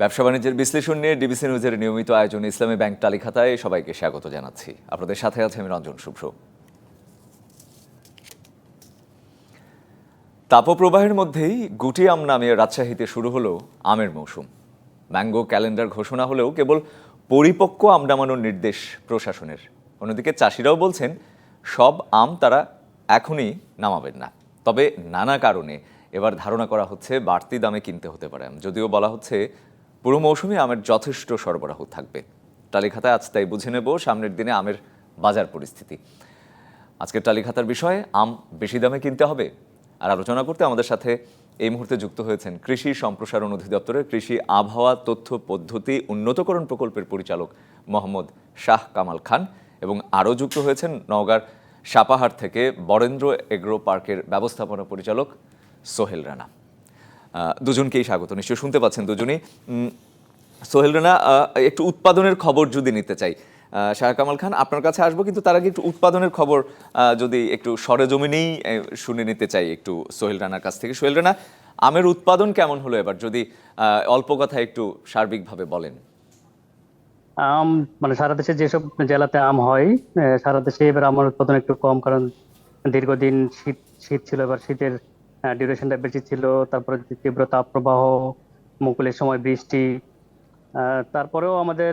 ব্যবসা বাণিজ্যের বিশ্লেষণ নিয়ে ডিবিসি নিউজের নিয়মিত আয়োজন ইসলামী ব্যাংক তালিখাতায় সবাইকে স্বাগত জানাচ্ছি। আপনাদের সাথে আছে আমি রঞ্জন শুভ্র। তাপপ্রবাহের মধ্যেই গুটি আম নামে রাজশাহীতে শুরু হলো আমের মৌসুম। ম্যাঙ্গো ক্যালেন্ডার ঘোষণা হলেও কেবল পরিপক্ক আম নামানোর নির্দেশ প্রশাসনের। অন্যদিকে চাষিরাও বলছেন, সব আম তারা এখনই নামাবেন না। তবে নানা কারণে এবার ধারণা করা হচ্ছে বাড়তি দামে কিনতে হতে পারে। যদিও বলা হচ্ছে পুরো মৌসুমে আমের যথেষ্ট সরবরাহ থাকবে। টালিখাতায় আজ তাই বুঝে নেব সামনের দিনে আমের বাজার পরিস্থিতি। আজকের টালিখাতার বিষয়ে আম বেশি দামে কিনতে হবে। আর আলোচনা করতে আমাদের সাথে এই মুহূর্তে যুক্ত হয়েছেন কৃষি সম্প্রসারণ অধিদপ্তরের কৃষি আবহাওয়া তথ্য পদ্ধতি উন্নতকরণ প্রকল্পের পরিচালক মোহাম্মদ শাহ কামাল খান এবং আরও যুক্ত হয়েছেন নওগাঁর সাপাহার থেকে বরেন্দ্র এগ্রো পার্কের ব্যবস্থাপনা পরিচালক সোহেল রানা। দুজনকেই স্বাগত। নিশ্চয়ই শুনতে পাচ্ছেন দুজনই। সোহেল রানা একটু উৎপাদনের খবর যদি নিতে চাই। শাহ কামাল খান, আপনার কাছে আসব, কিন্তু তার আগে একটু উৎপাদনের খবর যদি একটু সরেজমিনেই শুনে নিতে চাই একটু সোহেল রানার কাছ থেকে। সোহেল রানা, আমের উৎপাদন কেমন হলো এবার? যদি অল্প কথা একটু সার্বিকভাবে বলেন। আম মানে সারা দেশে যেসব জেলাতে আম হয় সারা দেশে এবার আমের উৎপাদন একটু কম, কারণ দীর্ঘদিন শীত শীত ছিল, এবার শীতের ডিউরেশনটা বেশি ছিল, তারপরে তীব্র তাপপ্রবাহ, মুকুলের সময় বৃষ্টি তারপরেও আমাদের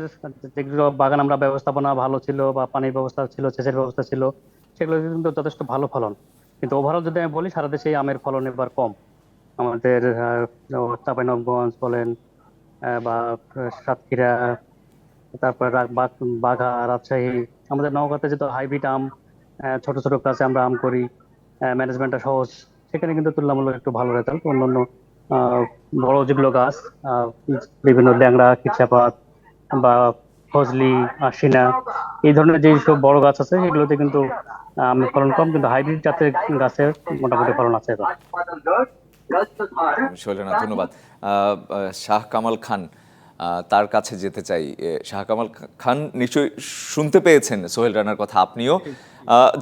যেগুলো বাগান আমরা ব্যবস্থাপনা ভালো ছিল বা পানির ব্যবস্থা ছিল, সেচের ব্যবস্থা ছিল, সেগুলো কিন্তু যথেষ্ট ভালো ফলন। কিন্তু ওভারঅল যদি আমি বলি, সারা দেশে আমের ফলন এবার কম। আমাদের চাঁপাইনবাবগঞ্জ বলেন বা সাতক্ষীরা, তারপর বাঘা, রাজশাহী, আমাদের নওগাঁতে যেহেতু হাইব্রিড আম ছোট ছোট গাছে আমরা আম করি ম্যানেজমেন্টটা সহজ। সেখানে কিন্তু তুলনামূলক একটু ভালো রেজাল্ট অন্যান্য বড় যেগুলো গাছ বিভিন্ন ল্যাংড়া খিরচাপাত বা ফজলি, আশিনা, এই ধরনের যে সব বড় গাছ আছে, সেগুলোতে কিন্তু আমের ফলন কম, কিন্তু হাইব্রিড জাতের গাছের মোটামুটি ফলন আছে সোহেল ধন্যবাদ। শাহ কামাল খান তার কাছে যেতে চাই। শাহ কামাল খান নিশ্চয়ই শুনতে পেয়েছেন সোহেল রানার কথা, আপনিও।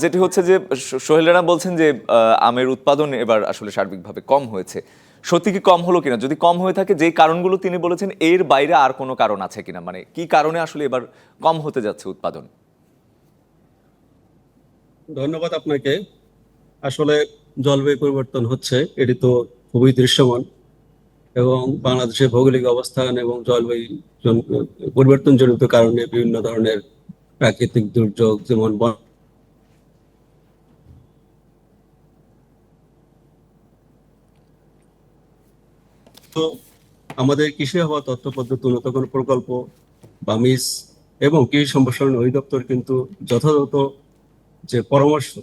যেটি হচ্ছে যে সোহেল রানা বলছেন যে আমের উৎপাদন এবার আসলে সার্বিকভাবে কম হয়েছে। সত্যি কি কম হলো কিনা? যদি কম হয়ে থাকে, যে কারণগুলো তিনি বলেছেন, এর বাইরে আর কোনো কারণ আছে কিনা? মানে কি কারণে আসলে এবার কম হতে যাচ্ছে উৎপাদন? ধন্যবাদ আপনাকে। আসলে জলবায়ু পরিবর্তন হচ্ছে, এটি তো খুবই দৃশ্যমান। এবং বাংলাদেশের ভৌগোলিক অবস্থান এবং জলবায়ু জন- পরিবর্তন জনিত কারণে বিভিন্ন ধরনের প্রাকৃতিক দুর্যোগ, যেমন তো আমাদের কৃষি আবহাওয়া তথ্য পদ্ধতি উন্নত উন্নতকরণ প্রকল্প, বামিস এবং কৃষি সম্প্রসারণ অধিদপ্তর কিন্তু যথাযথ যে পরামর্শ,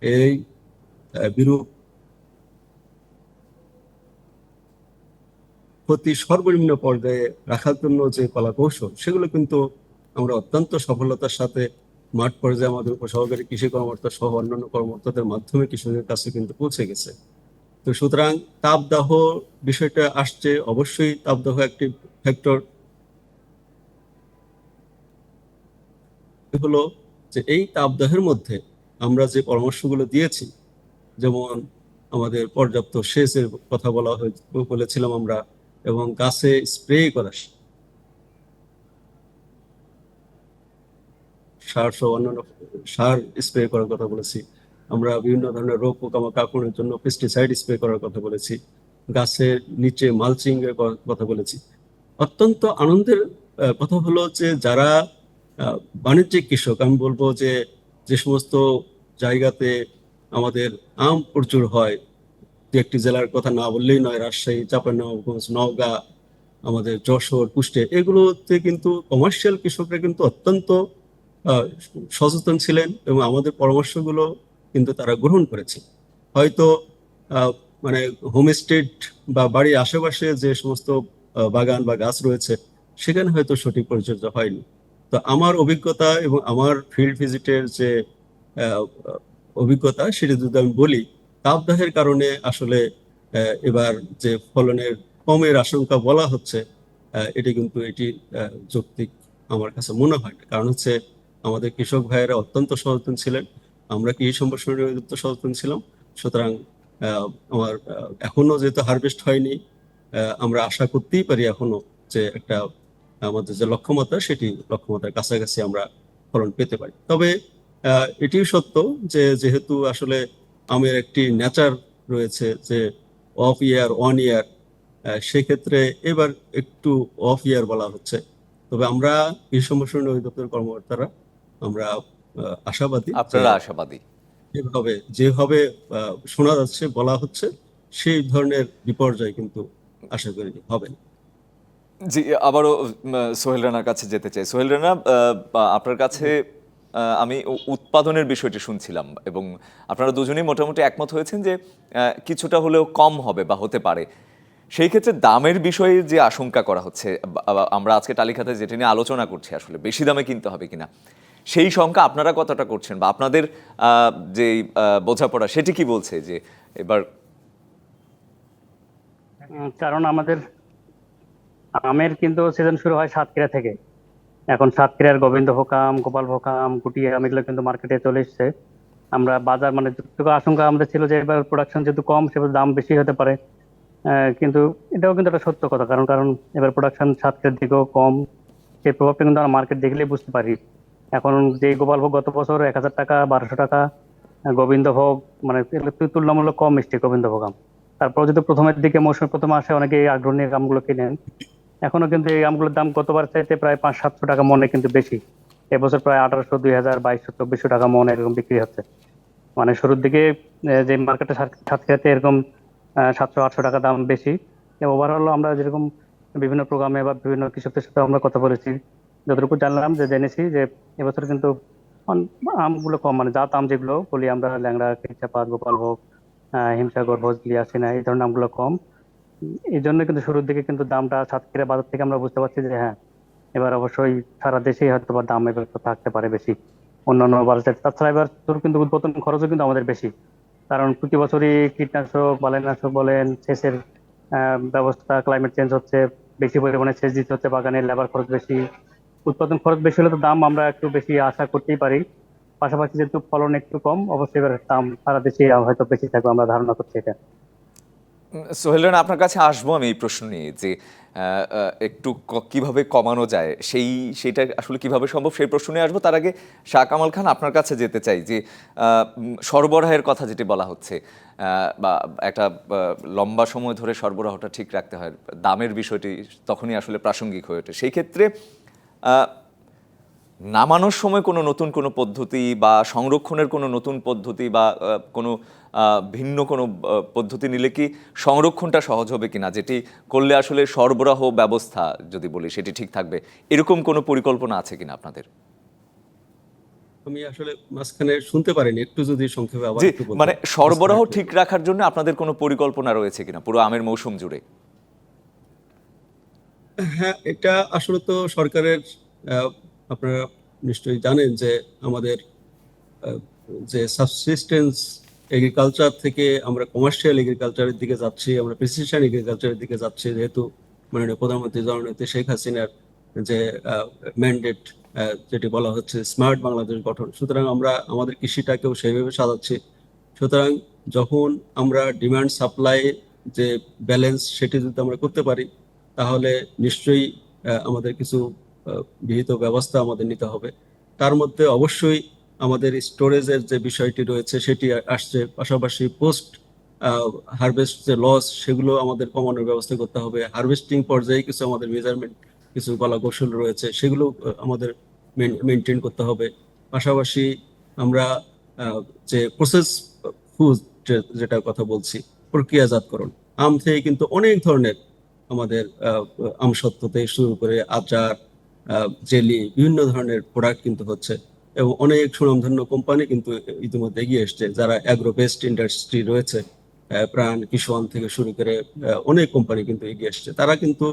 এই বিরূপ ক্ষতি সর্বনিম্ন পর্যায়ে রাখার জন্য যে কলা কৌশল সেগুলো কিন্তু আমরা অত্যন্ত সফলতার সাথে মাঠ পর্যায়ে আমাদের উপসহকারী কৃষি কর্মকর্তা সহ অন্যান্য কর্মকর্তাদের মাধ্যমে কৃষকদের কাছে কিন্তু পৌঁছে গেছে। তো সুতরাং তাপদাহ বিষয়টা আসছে, অবশ্যই তাপদাহ একটি ফ্যাক্টর হলো যে এই তাপদাহের মধ্যে আমরা যে পরামর্শগুলো দিয়েছি, যেমন আমাদের পর্যাপ্ত সেচের কথা বলা হয়েছে বলেছিলাম আমরা এবং গাছে স্প্রে করা সার সহ অন্যান্য সার স্প্রে করার কথা বলেছি। আমরা বিভিন্ন ধরনের রোগ পোকামাকড় আক্রমণের জন্য পেস্টিসাইড স্প্রে করার কথা বলেছি। গাছের নিচে মালচিং এর কথা বলেছি। অত্যন্ত আনন্দের কথা হলো যে যারা বাণিজ্যিক কৃষক, আমি বলব যে যে সমস্ত জায়গাতে আমাদের আম প্রচুর হয় দু একটি জেলার কথা না বললেই নয়, রাজশাহী, চাঁপাইনবাবগঞ্জ, নওগাঁ, আমাদের যশোর, কুষ্টিয়া। এগুলোতে কিন্তু কমার্শিয়াল কৃষকরা কিন্তু অত্যন্ত সচেতন ছিলেন এবং আমাদের পরামর্শগুলো কিন্তু তারা গ্রহণ করেছে। হয়তো মানে হোমস্টেড বা বাড়ির আশেপাশে যে সমস্ত বাগান বা গাছ রয়েছে, সেখানে হয়তো সঠিক পরিচর্যা হয়নি। তো আমার অভিজ্ঞতা এবং আমার ফিল্ড ভিজিটের যে অভিজ্ঞতা, সেটা যদি আমি বলি তাপদাহের কারণে আসলে এবার যে ফলনের কমের আশঙ্কা বলা হচ্ছে এটি কিন্তু এটি যৌক্তিক আমার কাছে মনে হয় কারণ হচ্ছে আমাদের কৃষক ভাইয়েরা অত্যন্ত সচেতন ছিলেন, আমরা কৃষি সম্প্রসারণ অধিদপ্তর সচেতন ছিলাম। সুতরাং আমার এখনও যেহেতু হারভেস্ট হয়নি আমরা আশা করতেই পারি এখনও যে একটা, আমাদের যে লক্ষ্যমাত্রা, সেটি লক্ষ্যমাত্রার কাছাকাছি আমরা ফলন পেতে পারি। তবে এটিও সত্য যে যেহেতু আসলে আমের একটি নেচার রয়েছে যে অফ ইয়ার অন ইয়ার সেক্ষেত্রে এবার একটু অফ ইয়ার বলা হচ্ছে। তবে আমরা কৃষি সম্প্রসারণ অধিদপ্তর কর্মকর্তারা আমরা আশাবাদী আপনারা আশাবাদী। যেভাবে যেভাবে শোনা যাচ্ছে বলা হচ্ছে সেই ধরনের বিপর্যয় কিন্তু আশা করি হবে না। জি আবারও সোহেল রানার কাছে যেতে চাই। সোহেল রানা আপনার কাছে আমি উৎপাদনের বিষয়টি শুনছিলাম এবং আপনারা দুজনেই মোটামুটি একমত হয়েছেন যে কিছুটা হলেও কম হবে বা হতে পারে। সেই ক্ষেত্রে দামের বিষয়ে যে আশঙ্কা করা হচ্ছে আমরা আজকে তালিকাতে যেটা নিয়ে আলোচনা করছি, আসলে বেশি দামে কিনতে হবে কিনা, সেই সংখ্যা আপনারা কতটা করছেন বা আপনাদের যে বোঝাপড়া সেটি কি বলছে যে, এবার কারণ আমাদের আমের কিন্তু সিজন শুরু হয় সাতক্ষীরা থেকে। এখন সাতক্ষীরার গোবিন্দ আম গোপাল ভোকাম আম এগুলো কিন্তু মার্কেটে চলে এসছে। আমরা বাজার মানে যতটুকু আশঙ্কা আমাদের ছিল যে এবার প্রোডাকশন যেহেতু কম সেবার দাম বেশি হতে পারে। কিন্তু এটাও কিন্তু একটা সত্য কথা, কারণ কারণ এবার প্রোডাকশন সাতক্ষীরার দিকেও কম। সেই প্রভাবটা কিন্তু আমরা মার্কেট দেখলেই বুঝতে পারি। এখন যে গোপাল ভোগ গত বছর এক হাজার টাকা, বারোশো টাকা গোবিন্দভোগ মানে তুলনামূলক কম মিষ্টি গোবিন্দভোগ আম তারপর যদি প্রথমের দিকে মৌসুমের প্রথমে আসে অনেকে আগ্রহ নিয়ে আমগুলো কিনেন। এখনও কিন্তু এই আমগুলোর দাম গতবার চাইতে প্রায় পাঁচ সাতশো টাকা মনে কিন্তু বেশি। এবছর প্রায় আঠারোশো দুই হাজার বাইশশো চব্বিশশো টাকা মন এরকম বিক্রি হচ্ছে। মানে শুরুর দিকে যে মার্কেটে সাতক্ষীরাতে এরকম সাতশো আটশো টাকা দাম বেশি। ওভারঅল আমরা যেরকম বিভিন্ন প্রোগ্রামে বা বিভিন্ন কৃষকদের সাথে আমরা কথা বলেছি যতটুকু জানলাম যে জেনেছি যে এবছর কিন্তু আমগুলো কম মানে জাত আম যেগুলো বলি আমরা ল্যাংড়া কেচাপাত গোপালভোগ আহ, হিমসাগর ভোজলি আসিনা এই ধরনের আমগুলো কম। এই জন্য কিন্তু শুরুর দিকে কিন্তু দামটা সাতক্ষীরা বাজার থেকে আমরা বুঝতে পারছি যে হ্যাঁ এবার অবশ্যই সারা দেশেই হয়তো বা দাম এবার থাকতে পারে বেশি। অন্যান্য বাজার। তাছাড়া এবার কিন্তু উৎপাদন খরচও কিন্তু আমাদের বেশি। কারণ প্রতি বছরই কীটনাশক, বালাইনাশক বলেন, সেচের ব্যবস্থা ক্লাইমেট চেঞ্জ হচ্ছে, বেশি পরিমাণে সেচ দিতে হচ্ছে বাগানের লেবার খরচ বেশি। উৎপাদন খরচ বেশি হলে তো দাম আমরা একটু বেশি আশা করতেই পারি। পাশাপাশি যেহেতু ফলন একটু কম, অবশ্যই এবার দাম সারা দেশে হয়তো বেশি থাকবে, আমরা ধারণা করছি এটা। সোহেল আপনার কাছে আসব আমি এই প্রশ্ন নিয়ে যে একটু কীভাবে কমানো যায়? সেই, সেটা আসলে কীভাবে সম্ভব? সেই প্রশ্ন নিয়ে আসব। তার আগে শাহ কামাল খান আপনার কাছে যেতে চাই যে সরবরাহের কথা যেটি বলা হচ্ছে বা একটা লম্বা সময় ধরে সরবরাহটা ঠিক রাখতে হয়। দামের বিষয়টি তখনই আসলে প্রাসঙ্গিক হয়ে ওঠে। সেই ক্ষেত্রে নামানোর সময় কোনো নতুন কোনো পদ্ধতি বা সংরক্ষণের কোনো নতুন পদ্ধতি বা কোনো ভিন্ন কোনো পদ্ধতি নিলে কি সংরক্ষণটা সহজ হবে কিনা? যেটি করলে আসলে সরবরাহ ব্যবস্থা যদি বলি সেটি ঠিক থাকবে। এরকম কোনো পরিকল্পনা আছে কিনা আপনাদের? আমি আসলে মাঝখানে শুনতে পারিনি একটু যদি সংক্ষেপে আবার একটু মানে সরবরাহ ঠিক রাখার জন্য আপনাদের কোনো পরিকল্পনা রয়েছে কিনা? পুরো আমের মৌসুম জুড়ে। হ্যাঁ এটা আসলে তো সরকারের আপনারা নিশ্চয়ই জানেন যে আমাদের যে সাবসিস্টেন্স এগ্রিকালচার থেকে আমরা কমার্শিয়াল এগ্রিকালচারের দিকে যাচ্ছি, আমরা প্রিসিশন এগ্রিকালচারের দিকে যাচ্ছি, যেহেতু মাননীয় প্রধানমন্ত্রী জননেত্রী শেখ হাসিনার যে ম্যান্ডেট যেটি বলা হচ্ছে স্মার্ট বাংলাদেশ গঠন। সুতরাং আমরা আমাদের কৃষিটাকেও সেইভাবে সাজাচ্ছি। সুতরাং যখন আমরা ডিমান্ড সাপ্লাই যে ব্যালেন্স সেটি যদি আমরা করতে পারি, তাহলে নিশ্চয়ই আমাদের কিছু বিহিত ব্যবস্থা আমাদের নিতে হবে। তার মধ্যে অবশ্যই আমাদের স্টোরেজের যে বিষয়টি রয়েছে সেটি আসছে। পাশাপাশি পোস্ট হারভেস্ট যে লস সেগুলো আমাদের কমানোর ব্যবস্থা করতে হবে। হারভেস্টিং পর্যায়ে কিছু আমাদের মেজারমেন্ট কিছু কলা কৌশল রয়েছে সেগুলো আমাদের মেনটেন করতে হবে। পাশাপাশি আমরা যে প্রসেস ফুড যেটা কথা বলছি প্রক্রিয়াজাতকরণ। আম থেকে কিন্তু অনেক ধরনের আমাদের আহ, আমসত্ত্ব থেকে শুরু করে আচার জেলি, বিভিন্ন ধরনের প্রোডাক্ট কিন্তু হচ্ছে। এবং অনেক সুনামধন্য কোম্পানি কিন্তু ইতিমধ্যে এগিয়ে এসছে, যারা অ্যাগ্রো বেস্ট ইন্ডাস্ট্রি রয়েছে প্রাণ কিষান থেকে শুরু করে অনেক কোম্পানি কিন্তু এগিয়ে এসছে। তারা কিন্তু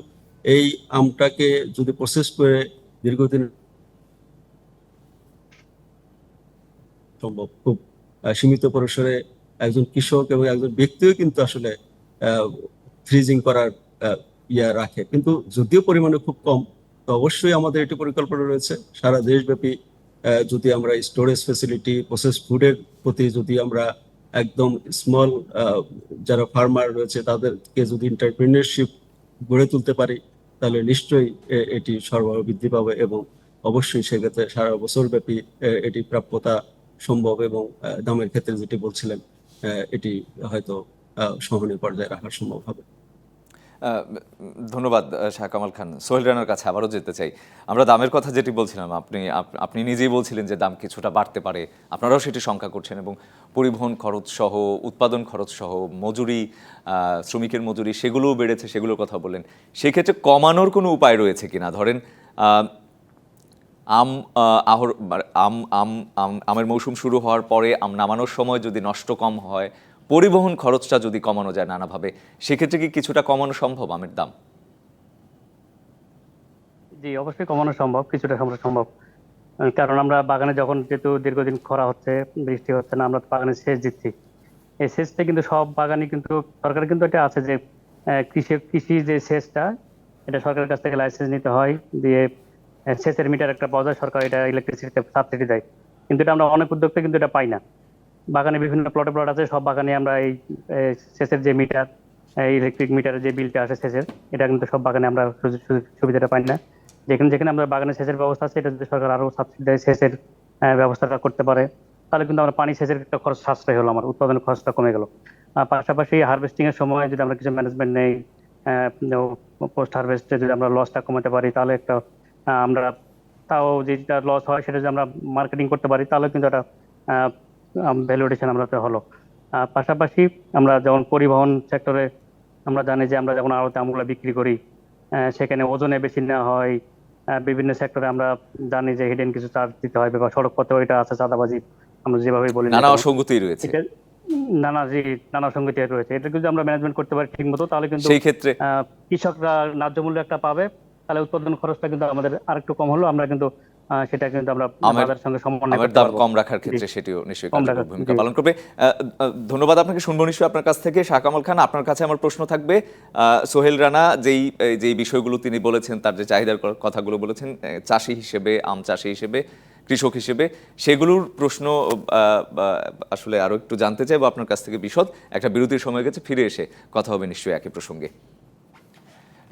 এই আমটাকে যদি প্রসেস করে দীর্ঘদিন সম্ভব, খুব সীমিত পরিসরে একজন কৃষক এবং একজন ব্যক্তিও কিন্তু আসলে ফ্রিজিং করার ইয়া রাখে। কিন্তু যদিও পরিমাণে খুব কম অবশ্যই আমাদের এটি পরিকল্পনা রয়েছে। সারা দেশব্যাপী যদি আমরা স্টোরেজ ফেসিলিটি প্রসেস ফুডের প্রতি যদি আমরা একদম স্মল যারা ফার্মার রয়েছে, তাদেরকে যদি এন্টারপ্রিনারশিপ গড়ে তুলতে পারি, তাহলে নিশ্চয়ই এটি সরবরাহ বৃদ্ধি পাবে এবং অবশ্যই সেক্ষেত্রে সারা বছর ব্যাপী এটি প্রাপ্যতা সম্ভব এবং দামের ক্ষেত্রে যেটি বলছিলেন এটি হয়তো সহনীয় পর্যায়ে রাখা সম্ভব হবে। ধন্যবাদ শাহ কামাল খান। সোহেল রানার কাছে আবারও যেতে চাই। আমরা দামের কথা যেটি বলছিলাম, আপনি, আপ- আপনি নিজেই বলছিলেন যে দাম কিছুটা বাড়তে পারে। আপনারাও সেটি শঙ্কা করছেন এবং পরিবহন খরচ সহ, উৎপাদন খরচ সহ, মজুরি শ্রমিকের মজুরি সেগুলোও বেড়েছে, সেগুলোর কথা বললেন। সেক্ষেত্রে কমানোর কোনো উপায় রয়েছে কিনা? ধরেন আম আহর আম আম, আমের মৌসুম শুরু হওয়ার পরে আম নামানোর সময় যদি নষ্ট কম হয় পরিবহন খরচটা যদি কমানো যায় নানাভাবে, সেক্ষেত্রে কি কিছুটা কমানো সম্ভব আমের দাম? জি, অবশ্যই কমানো সম্ভব, কিছুটা সম্ভব। সম্ভব কারণ আমরা বাগানে যখন যেহেতু দীর্ঘদিন খরা হচ্ছে, বৃষ্টি হচ্ছে না, আমরা বাগানে সেচ দিচ্ছি। এই সেচটা কিন্তু সব বাগানই কিন্তু সরকার কিন্তু এটা আছে যে কৃষি কৃষি যে সেচটা, এটা সরকারের কাছ থেকে লাইসেন্স নিতে হয়, দিয়ে সেচের মিটার একটা যায় সরকার এটা ইলেকট্রিসিটিতে সাবসিডি দেয়। কিন্তু এটা আমরা অনেক উদ্যোক্তা কিন্তু এটা পাই না। বাগানে বিভিন্ন প্লটে প্লট আছে, সব বাগানে আমরা এই সেচের যে মিটার ইলেকট্রিক মিটারের যে বিলটা আসে সেচের, এটা কিন্তু সব বাগানে আমরা সুবিধাটা পাই না। যেখানে যেখানে আমরা বাগানে সেচের ব্যবস্থা আছে, এটা যদি সরকার আরও সাবসিডি সেচের ব্যবস্থাটা করতে পারে, তাহলে কিন্তু আমরা পানি সেচের একটা খরচ সাশ্রয় হলো আমার উৎপাদনের খরচটা কমে গেল। পাশাপাশি হারভেস্টিং এর সময় যদি আমরা কিছু ম্যানেজমেন্ট নেই পোস্ট হারভেস্টে যদি আমরা লসটা কমাতে পারি, তাহলে একটা আমরা তাও যেটা লস হয়, সেটা যদি আমরা মার্কেটিং করতে পারি, তাহলে কিন্তু একটা ভ্যালুয়েশন আমরা তো হলো। পাশাপাশি আমরা যেমন পরিবহন সেক্টরে আমরা জানি যে আমরা যখন আড়তে আমগুলো বিক্রি করি সেখানে ওজনে বেশি নেওয়া হয়। বিভিন্ন সেক্টরে আমরা জানি যে হিডেন কিছু চার্জ দিতে হয় বা সড়ক পথে ওইটা আছে চাঁদাবাজি আমরা যেভাবে বলি নানা অসঙ্গতি রয়েছে। নানা জি নানা সঙ্গতি রয়েছে। এটা যদি আমরা ম্যানেজমেন্ট করতে পারি ঠিক মতো তাহলে কিন্তু সেই ক্ষেত্রে। কৃষকরা ন্যায্য মূল্য একটা পাবে। তাহলে উৎপাদন খরচটা কিন্তু আমাদের আরেকটু কম হলো। আমরা কিন্তু সেটা কিন্তু আমরা বাজারের সঙ্গে সমন্বয় করতে দাম। কম রাখার ক্ষেত্রে সেটিও নিশ্চয়ই ভূমিকা পালন করবে। ধন্যবাদ আপনাকে শুনব নিশ্চয়ই আপনার কাছ থেকে। খান আপনার কাছে আমার প্রশ্ন থাকবে। সোহেল রানা যেই যেই বিষয়গুলো তিনি বলেছেন তার যে চাহিদার কথাগুলো বলেছেন চাষি হিসেবে আম চাষি হিসেবে কৃষক হিসেবে সেগুলোর প্রশ্ন আসলে আরও একটু জানতে চাইব আপনার কাছ থেকে বিশদ। একটা বিরতির সময় গেছে ফিরে এসে কথা হবে নিশ্চয়ই একই প্রসঙ্গে।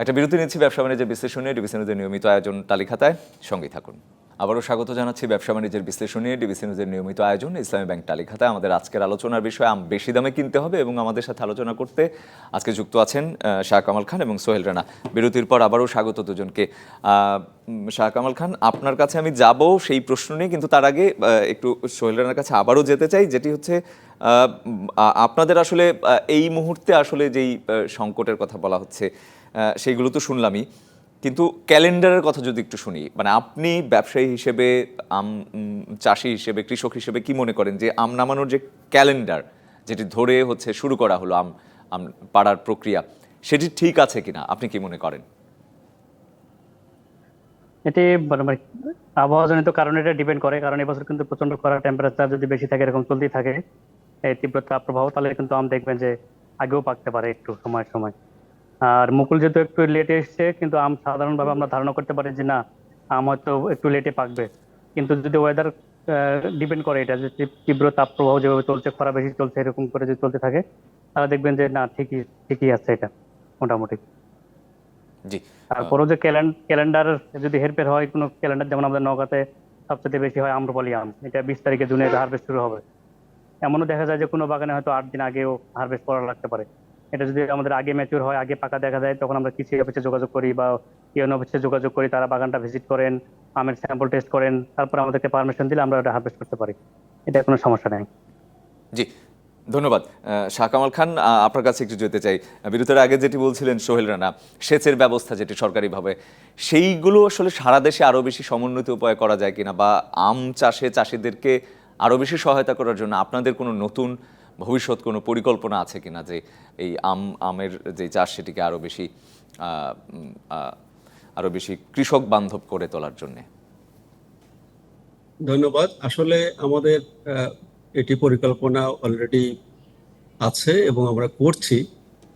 একটা বিরতি নিচ্ছি, ব্যবসা বাণিজ্যের বিশ্লেষণে ডিবিসি নিউজের নিয়মিত আয়োজন তালিকাতায় সঙ্গেই থাকুন। আবারও স্বাগত জানাচ্ছি, ব্যবসা বাণিজ্যের বিশ্লেষণে ডিবিসি নিউজের নিয়মিত আয়োজন, ইসলামী ব্যাংক তালিকাতায় আমাদের আজকের আলোচনার বিষয়ে, আম বেশি দামে কিনতে হবে এবং আমাদের সাথে আলোচনা করতে আজকে যুক্ত আছেন শাহ কামাল খান এবং সোহেল রানা। বিরতির পর আবারও স্বাগত দুজনকে। শাহ কামাল খান, আপনার কাছে আমি যাব সেই প্রশ্ন নিয়ে, কিন্তু তার আগে একটু সোহেল রানার কাছে আবারও যেতে চাই, যেটি হচ্ছে আপনাদের আসলে এই মুহূর্তে আসলে যেই সংকটের কথা বলা হচ্ছে সেইগুলো তো শুনলামই। কিন্তু ক্যালেন্ডারের কথা যদি একটু শুনি মানে আপনি ব্যবসায়ী হিসেবে, আম চাষি হিসেবে, কৃষক হিসেবে কি মনে করেন যে আম নামানোর যে ক্যালেন্ডার, যেটি ধরে হচ্ছে শুরু করা হলো আম আম পাড়ার প্রক্রিয়া, সেটি ঠিক আছে কিনা? আপনি কি মনে করেন? এটি মানে আবহাওয়াজনিত কারণে এটা ডিপেন্ড করে, কারণ এবছর কিন্তু প্রচণ্ড খরা টেম্পারেচার যদি বেশি থাকে, এরকম চলতেই থাকে, এই তীব্র তাপ প্রবাহ, তাহলে কিন্তু আম দেখবেন যে আগেও পাকতে পারে একটু সময় সময়। আর মুকুল যেহেতু একটু লেটে এসছে কিন্তু আম সাধারণভাবে আমরা ধারণা করতে পারি যে না আম হয়তো একটু লেটে পাকবে। কিন্তু যদি ওয়েদার ডিপেন্ড করে এটা যে তীব্র তাপ প্রবাহ যেভাবে চলছে খরা বেশি চলছে এরকম করে যদি চলতে থাকে তাহলে দেখবেন যে না ঠিকই ঠিকই আছে এটা মোটামুটি। জি তারপরও যে ক্যালেন্ডার যদি হেরফের হয় কোনো ক্যালেন্ডার যেমন আমাদের নগাতে সবচেয়ে বেশি হয় আম্রপালি আম এটা বিশ তারিখে জুনে হারভেস্ট শুরু হবে। এমনও দেখা যায় যে কোনো বাগানে হয়তো আট দিন আগেও হারভেস্ট করা লাগতে পারে। এটা যদি আমাদের আগে ম্যাচিউর হয়, আগে পাকা দেখা যায়, তখন আমরা কৃষি অফিসে যোগাযোগ করি বা ইউএন অফিসে যোগাযোগ করি, তারা বাগানটা ভিজিট করেন, আমের স্যাম্পল টেস্ট করেন, তারপর আমাদেরকে পারমিশন দিলে আমরা এটা হারভেস্ট করতে পারি। এটা কোনো সমস্যা নেই। জি, ধন্যবাদ। শাহ খান আপনার কাছে একটু যেতে চাই। বিরতির আগে যেটি বলছিলেন, সোহেল রানা, সেচের ব্যবস্থা যেটি সরকারিভাবে, সেইগুলো আসলে সারা দেশে আরও বেশি সমন্বিত উপায় করা যায় কিনা বা আম চাষে চাষিদেরকে আরও বেশি সহায়তা করার জন্য আপনাদের কোনো নতুন ভবিষ্যৎ কোনো পরিকল্পনা আছে কিনা যে এই আম আমের যে চাষ সেটিকে আরও বেশি আহ, উম, আহ, আরও বেশি কৃষক বান্ধব করে তোলার জন্যে? ধন্যবাদ। আসলে আমাদের এটি পরিকল্পনা অলরেডি আছে এবং আমরা করছি।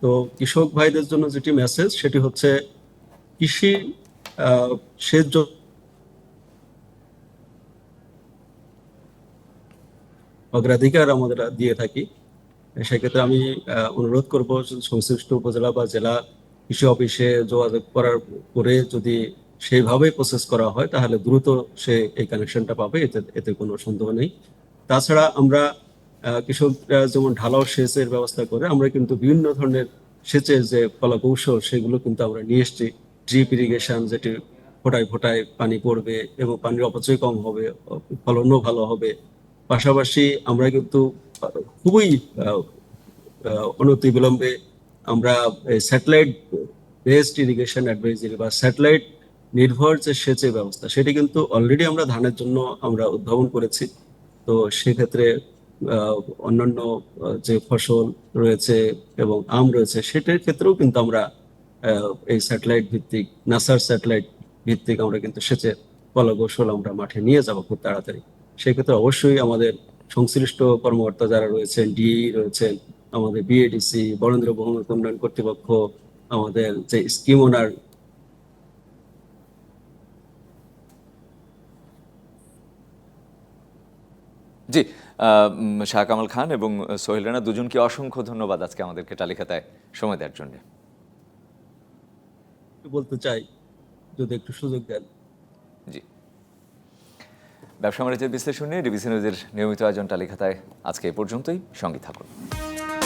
তো কৃষক ভাইদের জন্য যেটি মেসেজ সেটি হচ্ছে কৃষি সেচ জ- অগ্রাধিকার আমরা দিয়ে থাকি। সেক্ষেত্রে আমি অনুরোধ করব সংশ্লিষ্ট উপজেলা বা জেলা কৃষি অফিসে যোগাযোগ করার করে যদি সেইভাবে প্রসেস করা হয়, তাহলে দ্রুত সে এই কানেকশনটা পাবে, এতে এতে কোনো সন্দেহ নেই। তাছাড়া আমরা কৃষকরা যেমন ঢালাও সেচের ব্যবস্থা করে, আমরা কিন্তু বিভিন্ন ধরনের সেচের যে কলা কৌশল সেগুলো কিন্তু আমরা নিয়ে এসেছি। ড্রিপ ইরিগেশন যেটি ফোটায় ফোটায় পানি পড়বে এবং পানির অপচয় কম হবে, ফলনও ভালো হবে। পাশাপাশি আমরা কিন্তু খুবই আহ, আহ, অনতি বিলম্বে আমরা স্যাটেলাইট বেসড ইরিগেশন অ্যাডভাইজারি বা স্যাটেলাইট নির্ভর যে সেচের ব্যবস্থা সেটি কিন্তু অলরেডি আমরা ধানের জন্য আমরা উদ্ভাবন করেছি। তো সেক্ষেত্রে অন্যান্য যে ফসল রয়েছে এবং আম রয়েছে সেটার ক্ষেত্রেও কিন্তু আমরা এই স্যাটেলাইট ভিত্তিক নাসার স্যাটেলাইট ভিত্তিক আমরা কিন্তু সেচের কলা কৌশল আমরা মাঠে নিয়ে যাব খুব তাড়াতাড়ি। সেক্ষেত্রে অবশ্যই আমাদের সংশ্লিষ্ট কর্মকর্তা যারা রয়েছেন ডিই রয়েছেন আমাদের বিএডিসি বরেন্দ্র বহুমুখী উন্নয়ন কর্তৃপক্ষ আমাদের যে স্কিম ওনার জি আহ, শাহ কামাল খান এবং সোহেল রানা দুজনকে অসংখ্য ধন্যবাদ আজকে আমাদেরকে টালিখাতায় সময় দেওয়ার জন্য। বলতে চাই যদি একটু সুযোগ দেন। জি। ব্যবসা বাণিজ্যের বিশ্লেষণে ডিবিসি নিউজের নিয়মিত আয়োজন তালিকাতায় আজকে এ পর্যন্তই। সঙ্গে থাকুন।